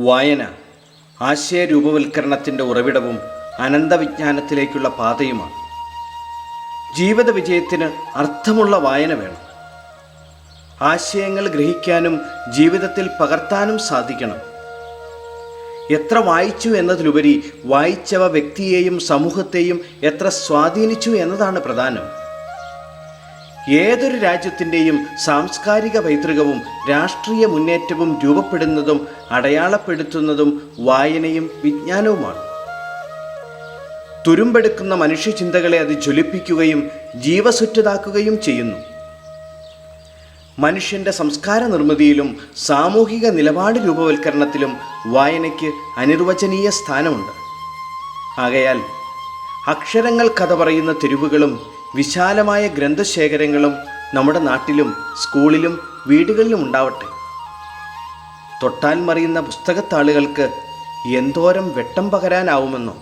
വായന ആശയരൂപവൽക്കരണത്തിന്റെ ഉറവിടവും അനന്തവിജ്ഞാനത്തിലേക്കുള്ള പാതയുമാണ്. ജീവിത വിജയത്തിന് അർത്ഥമുള്ള വായന വേണം. ആശയങ്ങൾ ഗ്രഹിക്കാനും ജീവിതത്തിൽ പകർത്താനും സാധിക്കണം. എത്ര വായിച്ചു എന്നതിലുപരി വായിച്ചവ വ്യക്തിയെയും സമൂഹത്തെയും എത്ര സ്വാധീനിച്ചു എന്നതാണ് പ്രധാനം. ഏതൊരു രാജ്യത്തിന്റെയും സാംസ്കാരിക പൈതൃകവും രാഷ്ട്രീയ മുന്നേറ്റവും രൂപപ്പെടുന്നതും അടയാളപ്പെടുത്തുന്നതും വായനയും വിജ്ഞാനവുമാണ്. തുരുമ്പെടുക്കുന്ന മനുഷ്യചിന്തകളെ അത് ജ്വലിപ്പിക്കുകയും ജീവസുറ്റതാക്കുകയും ചെയ്യുന്നു. മനുഷ്യന്റെ സംസ്കാര നിർമ്മിതിയിലും സാമൂഹിക നിലപാട് രൂപവൽക്കരണത്തിലും വായനയ്ക്ക് അനിർവചനീയ സ്ഥാനമുണ്ട്. ആകയാൽ അക്ഷരങ്ങൾ കഥ പറയുന്ന തെരുവുകളും വിശാലമായ ഗ്രന്ഥശേഖരങ്ങളും നമ്മുടെ നാട്ടിലും സ്കൂളിലും വീടുകളിലും ഉണ്ടാവട്ടെ. തൊട്ടാൽ മറിയുന്ന പുസ്തകത്താളുകൾക്ക് എന്തോരം വെട്ടം പകരാനാവുമെന്നോ.